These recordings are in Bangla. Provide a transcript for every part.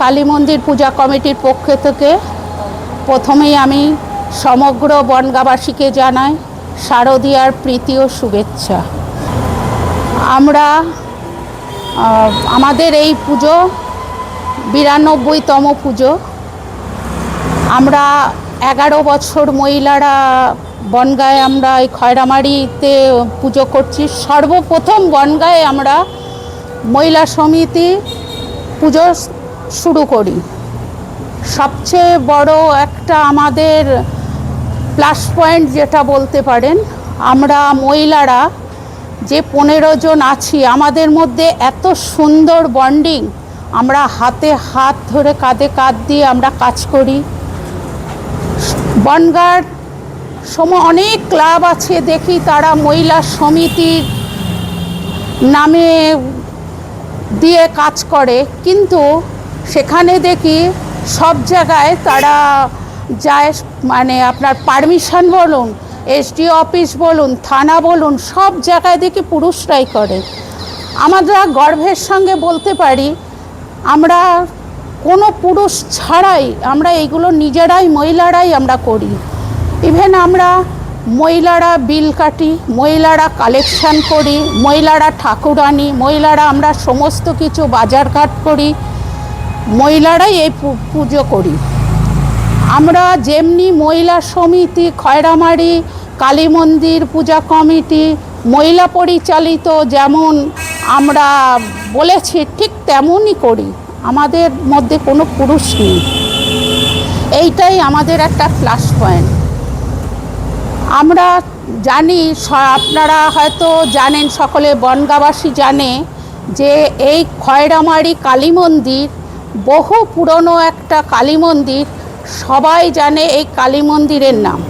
কালী মন্দির পূজা কমিটির পক্ষ থেকে প্রথমেই আমি সমগ্র বনগাবাসীকে জানাই শারদীয়ার প্রীতি ও শুভেচ্ছা। আমরা আমাদের এই পুজো বিরানব্বইতম পুজো। আমরা এগারো বছর মহিলারা বনগায় আমরা এই খয়রামারিতে পুজো করছি। সর্বপ্রথম বনগায় আমরা মহিলা সমিতি পুজো শুরু করি। সবচেয়ে বড় একটা আমাদের প্লাস পয়েন্ট যেটা বলতে পারেন, আমরা মহিলারা যে পনেরো জন আছি, আমাদের মধ্যে এত সুন্দর বন্ডিং আমরা হাতে হাত ধরে কাঁধে কাঁধ দিয়ে আমরা কাজ করি। বনগার সম অনেক ক্লাব আছে, দেখি তারা মহিলা সমিতির নামে দিয়ে কাজ করে, কিন্তু সেখানে দেখি সব জায়গায় তারা যায় মানে আপনার পারমিশন বলুন এসডিও অফিস বলুন, থানা বলুন, সব জায়গায় দেখি পুরুষরাই করে। আমরা গর্বের সঙ্গে বলতে পারি, আমরা কোনো পুরুষ ছাড়াই আমরা এইগুলো নিজেরাই, মহিলারাই আমরা করি। ইভেন আমরা মহিলারা বিল কাটি, মহিলারা কালেকশন করি, মহিলারা ঠাকুর আনি, মহিলারা আমরা সমস্ত কিছু বাজারঘাট করি, মহিলারাই এই পুজো করি। আমরা যেমনি মহিলা সমিতি, খয়রামারি, কালী মন্দির, পূজা কমিটি, মহিলা পরিচালিত যেমন আমরা বলেছি, ঠিক তেমনই করি। আমাদের মধ্যে কোনো পুরুষ নেই। এইটাই আমাদের একটা প্লাস পয়েন্ট আমরা জানি আপনারা হয়তো জানেন, সকলে বনগাবাসী জানে যে এই খয়রামারি কালী মন্দির, বহু পুরনো একটা কালী মন্দির, সবাই জানে এই কালী মন্দিরের নাম।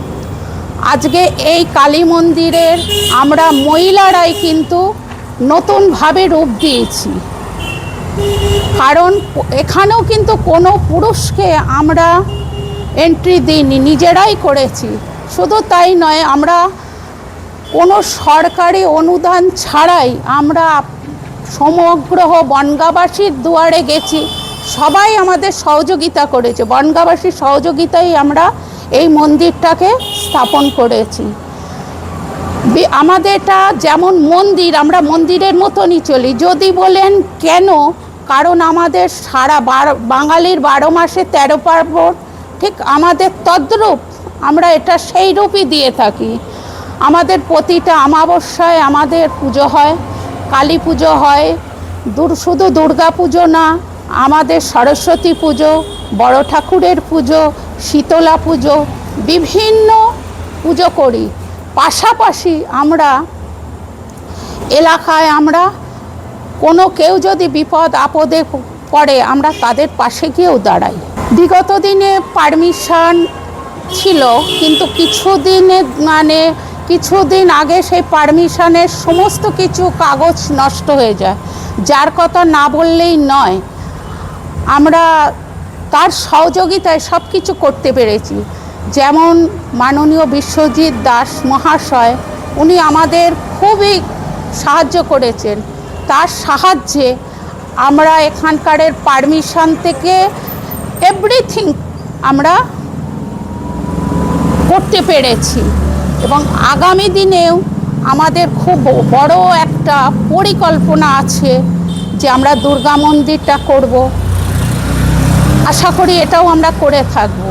আজকে এই কালী মন্দিরের আমরা মহিলারাই কিন্তু নতুনভাবে রূপ দিয়েছি। কারণ এখানেও কিন্তু কোনো পুরুষকে আমরা এন্ট্রি দিইনি, নিজেরাই করেছি। শুধু তাই নয়, আমরা কোনো সরকারি অনুদান ছাড়াই আমরা সমগ্র বনগাবাসীর দুয়ারে গেছি। সবাই আমাদের সহযোগিতা করেছে। বনগাবাসীর সহযোগিতায় আমরা এই মন্দিরটাকে স্থাপন করেছি। আমাদেরটা যেমন মন্দির, আমরা মন্দিরের মতনই চলি। যদি বলেন কেন? কারণ আমাদের সারা বাঙালির বারো মাসে তেরো পার্বণ, ঠিক আমাদের তদ্রূপ আমরা এটা সেই রূপই দিয়ে থাকি। আমাদের প্রতিটা অমাবস্যায় আমাদের পুজো হয়, কালী পুজো হয়, দূর শুধু দুর্গা পুজো না, আমাদের সরস্বতী পুজো, বড় ঠাকুরের পুজো, শীতলা পুজো, বিভিন্ন পুজো করি। পাশাপাশি আমরা এলাকায় আমরা কোনো কেউ যদি বিপদ আপদে পড়ে আমরা তাদের পাশে গিয়েও দাঁড়াই। বিগত দিনে পারমিশন ছিল, কিন্তু কিছুদিনে মানে কিছুদিন আগে সেই পারমিশনের সমস্ত কিছু কাগজ নষ্ট হয়ে যায়। যার কথা না বললেই নয়। আমরা তার সহযোগিতায় সব কিছু করতে পেরেছি। যেমন মাননীয় বিশ্বজিৎ দাস মহাশয়, উনি আমাদের খুবই সাহায্য করেছেন। তার সাহায্যে আমরা এখানকারের পারমিশন থেকে এভরিথিং আমরা করতে পেরেছি। এবং আগামী দিনেও আমাদের খুব বড় একটা পরিকল্পনা আছে যে আমরা দুর্গা মন্দিরটা করব। আশা করি এটাও আমরা করে থাকব,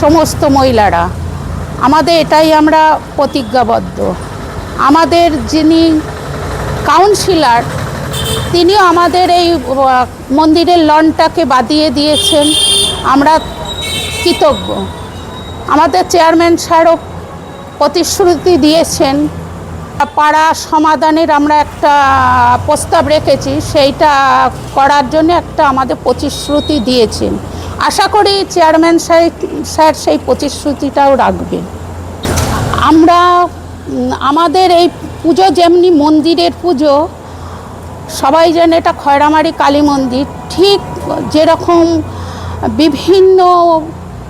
সমস্ত মহিলারা। আমাদের এটাই আমরা প্রতিজ্ঞাবদ্ধ। আমাদের যিনি কাউন্সিলর তিনিও আমাদের এই মন্দিরের লনটাকে বাদিয়ে দিয়েছেন। আমরা কৃতজ্ঞ। আমাদের চেয়ারম্যান স্যারও প্রতিশ্রুতি দিয়েছেন। পাড়া সমাধানের আমরা একটা প্রস্তাব রেখেছি, সেইটা করার জন্য একটা আমাদের প্রতিশ্রুতি দিয়েছেন। আশা করি চেয়ারম্যান স্যার সেই প্রতিশ্রুতিটাও রাখবেন। আমরা আমাদের এই পুজো যেমনি মন্দিরের পুজো, সবাই যেন এটা খয়রামারি কালী মন্দির, ঠিক যেরকম বিভিন্ন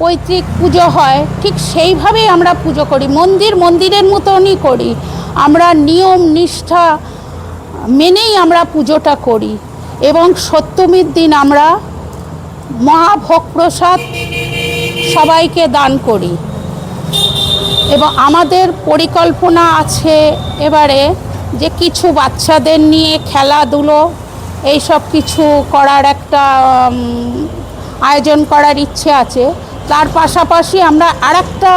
পৈতৃক পুজো হয়, ঠিক সেইভাবেই আমরা পুজো করি। মন্দির মন্দিরের মতনই করি। আমরা নিয়ম, নিষ্ঠা মেনেই আমরা পুজোটা করি এবং সপ্তমীর দিন আমরা মহাভোগ প্রসাদ সবাইকে দান করি। এবং আমাদের পরিকল্পনা আছে এবারে যে কিছু বাচ্চাদের নিয়ে খেলাধুলো, এইসব কিছু করার একটা আয়োজন করার ইচ্ছে আছে। তার পাশাপাশি আমরা আরেকটা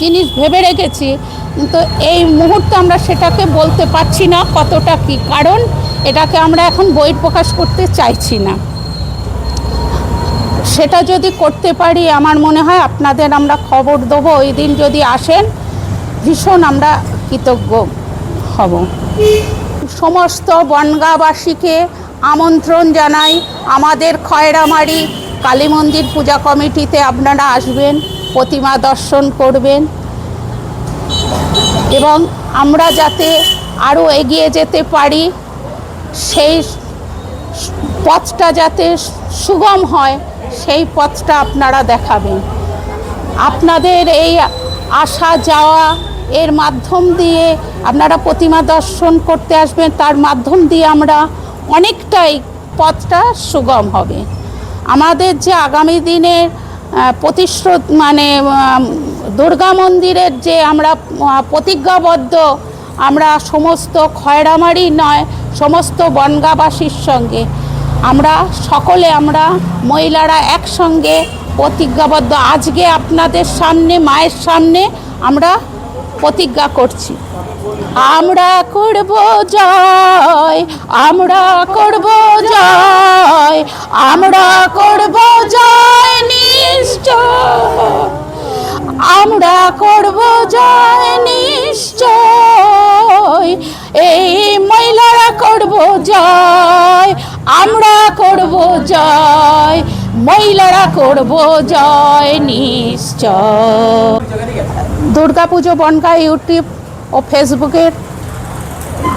জিনিস ভেবে রেখেছি কিন্তু এই মুহূর্তে আমরা সেটাকে বলতে পারছি না কতটা কি কারণ, এটাকে আমরা এখন বই প্রকাশ করতে চাইছি না। সেটা যদি করতে পারি, আমার মনে হয় আপনাদের আমরা খবর দেবো, ওই দিন যদি আসেন, ভীষণ আমরা কৃতজ্ঞ হব। সমস্ত বনগাঁবাসীকে আমন্ত্রণ জানাই, আমাদের খয়রামারি কালী মন্দির পূজা কমিটিতে আপনারা আসবেন, প্রতিমা দর্শন করবেন। এবং আমরা যাতে আরও এগিয়ে যেতে পারি, সেই পথটা যাতে সুগম হয়, সেই পথটা আপনারা দেখাবেন। আপনাদের এই আসা যাওয়া এর মাধ্যম দিয়ে আপনারা প্রতিমা দর্শন করতে আসবেন, তার মাধ্যম দিয়ে আমরা অনেকটাই পথটা সুগম হবে। আমাদের যে আগামী দিনের প্রতিশ্রুত মানে দুর্গা মন্দিরের যে আমরা প্রতিজ্ঞাবদ্ধ, আমরা সমস্ত খয়রামারি নয়, সমস্ত বনগাবাসীর সঙ্গে, আমরা সকলে, আমরা মহিলারা একসঙ্গে প্রতিজ্ঞাবদ্ধ। আজকে আপনাদের সামনে, মায়ের সামনে আমরা প্রতিজ্ঞা করছি। আমরা করব জয়, আমরা করব জয়। আমরা করব জয় নিশ্চয়। আমরা করব জয় নিশ্চয়। এই মহিলারা করব জয়, আমরা করব জয়, মহিলারা করব জয় নিশ্চয়। দুর্গাপুজো, বনগা, ইউটিউব ও ফেসবুকের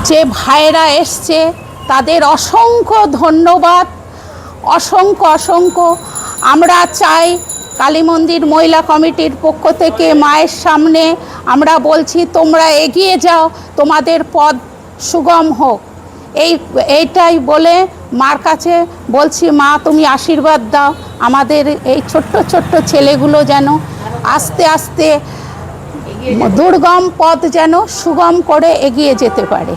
যে ভাইরা এসছে, তাদের অসংখ্য ধন্যবাদ। অসংখ্য অসংখ্য। আমরা চাই কালী মন্দির মহিলা কমিটির পক্ষ থেকে মায়ের সামনে আমরা বলছি, তোমরা এগিয়ে যাও, তোমাদের পদ সুগম হোক। এই, এইটাই বলে মার কাছে বলছি, মা, তুমি আশীর্বাদ দাও। আমাদের এই ছোট্ট ছোট্ট ছেলেগুলো যেন আস্তে আস্তে দুর্গম পথ যেন সুগম করে এগিয়ে যেতে পারে।